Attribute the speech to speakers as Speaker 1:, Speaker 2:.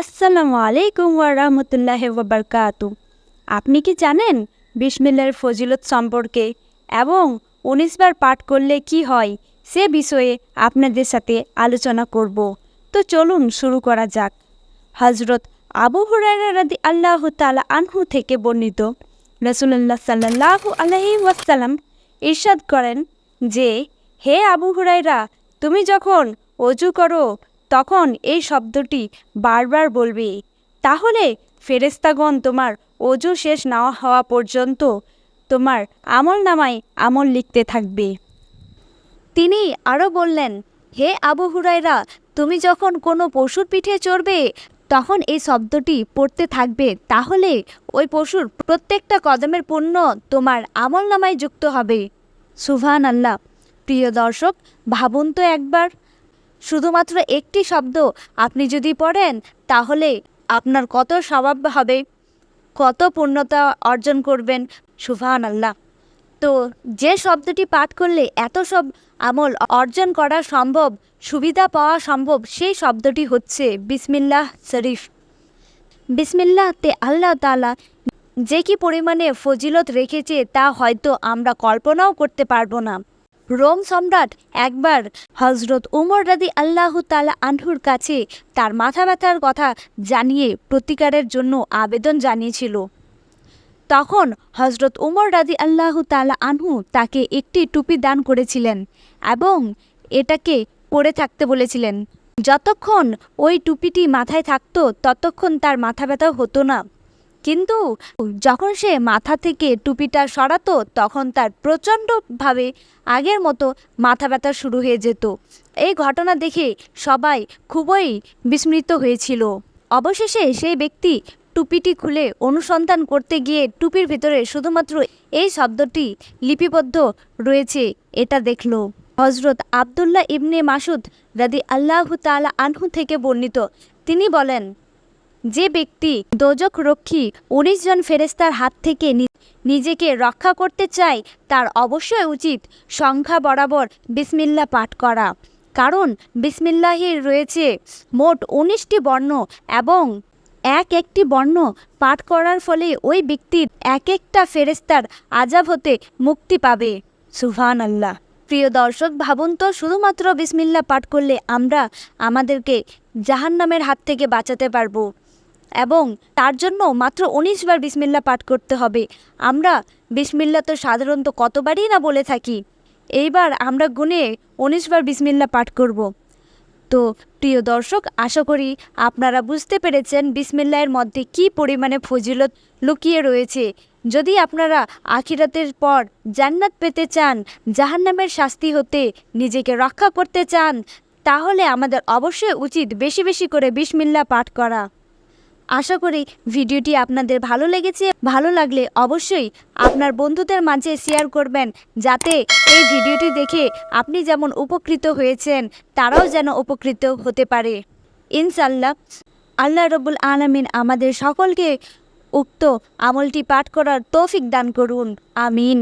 Speaker 1: আসসালামু আলাইকুম ওয়ারহমতুল্লাহ ওবরকাতু আপনি কি জানেন বিসমিল্লার ফজিলত সম্পর্কে এবং উনিশ বার পাঠ করলে কি হয় সে বিষয়ে আপনাদের সাথে আলোচনা করব। তো চলুন শুরু করা যাক। হজরত আবু হুরায়রা আল্লাহ তালা আনহু থেকে বর্ণিত রসুল্লাহ সাল্লাহ আলহি ওয়াসাল্লাম ইরশাদ করেন যে, হে আবু হুরায়রা, তুমি যখন অজু করো তখন এই শব্দটি বারবার বলবে, তাহলে ফেরেস্তাগণ তোমার অজু শেষ না হওয়া পর্যন্ত তোমার আমল নামায় আমল লিখতে থাকবে। তিনি আরও বললেন, হে আবু হুরাইরা তুমি যখন কোনো পশুর পিঠে চড়বে, তখন এই শব্দটি পড়তে থাকবে। তাহলে ওই পশুর প্রত্যেকটা কদমের পুণ্য তোমার আমল নামায় যুক্ত হবে। সুভান আল্লাহ প্রিয় দর্শক, ভাবুন তো একবার শুধুমাত্র একটি শব্দ আপনি যদি পড়েন, তাহলে আপনার কত স্বভাব হবে, কত পূর্ণতা অর্জন করবেন সুফান আল্লাহ তো যে শব্দটি পাঠ করলে এত সব আমল অর্জন করা সম্ভব, সুবিধা পাওয়া সম্ভব, সেই শব্দটি হচ্ছে বিসমিল্লাহ শরীফ। বিসমিল্লাহতে আল্লাহ তালা যে কি পরিমাণে ফজিলত রেখেছে তা হয়তো আমরা কল্পনাও করতে পারব না। রোম সম্রাট একবার হজরত উমর রাদি আল্লাহ তালা আনহুর কাছে তার মাথা ব্যথার কথা জানিয়ে প্রতিকারের জন্য আবেদন জানিয়েছিল। তখন হজরত উমর রাদি আল্লাহ তালা আনহু তাকে একটি টুপি দান করেছিলেন এবং এটাকে পরে থাকতে বলেছিলেন। যতক্ষণ ওই টুপিটি মাথায় থাকতো, ততক্ষণ তার মাথা ব্যথা হতো না। কিন্তু যখন সে মাথা থেকে টুপিটা সরাতো, তখন তার প্রচণ্ডভাবে আগের মতো মাথা ব্যথা শুরু হয়ে যেত। এই ঘটনা দেখে সবাই খুবই বিস্মৃত হয়েছিল। অবশেষে সেই ব্যক্তি টুপিটি খুলে অনুসন্ধান করতে গিয়ে টুপির ভিতরে শুধুমাত্র এই শব্দটি লিপিবদ্ধ রয়েছে, এটা দেখল। হজরত আবদুল্লাহ ইবনে মাসুদ রাদি আল্লাহ তালা আনহু থেকে বর্ণিত। তিনি বলেন যে ব্যক্তি দোজক রক্ষী উনিশ জন ফেরেস্তার হাত থেকে নিজেকে রক্ষা করতে চায়, তার অবশ্যই উচিত সংখ্যা বরাবর বিসমিল্লা পাঠ করা। কারণ বিসমিল্লাহির রয়েছে মোট উনিশটি বর্ণ এবং এক একটি বর্ণ পাঠ করার ফলে ওই ব্যক্তির এক একটা ফেরেস্তার আজাব হতে মুক্তি পাবে। সুভান আল্লাহ প্রিয় দর্শক, ভাবুন তো, শুধুমাত্র বিসমিল্লা পাঠ করলে আমরা আমাদেরকে জাহান্নামের হাত থেকে বাঁচাতে পারব। এবং তার জন্য মাত্র উনিশবার বিসমিল্লা পাঠ করতে হবে। আমরা বিসমিল্লা তো সাধারণত কতবারই না বলে থাকি। এইবার আমরা গুনে উনিশবার বিসমিল্লা পাঠ করব। তো প্রিয় দর্শক, আশা করি আপনারা বুঝতে পেরেছেন বিসমিল্লাহের মধ্যে কি পরিমাণে ফজিলত লুকিয়ে রয়েছে। যদি আপনারা আখিরাতের পর জান্নাত পেতে চান, জাহান্নামের শাস্তি হতে নিজেকে রক্ষা করতে চান, তাহলে আমাদের অবশ্যই উচিত বেশি বেশি করে বিসমিল্লা পাঠ করা। আশা করি ভিডিওটি আপনাদের ভালো লেগেছে। ভালো লাগলে অবশ্যই আপনার বন্ধুদের মাঝে শেয়ার করবেন, যাতে এই ভিডিওটি দেখে আপনি যেমন উপকৃত হয়েছেন, তারাও যেন উপকৃত হতে পারে। ইনশাল্লাহ আল্লাহ রবুল আলমিন আমাদের সকলকে উক্ত আমলটি পাঠ করার তৌফিক দান করুন। আমিন।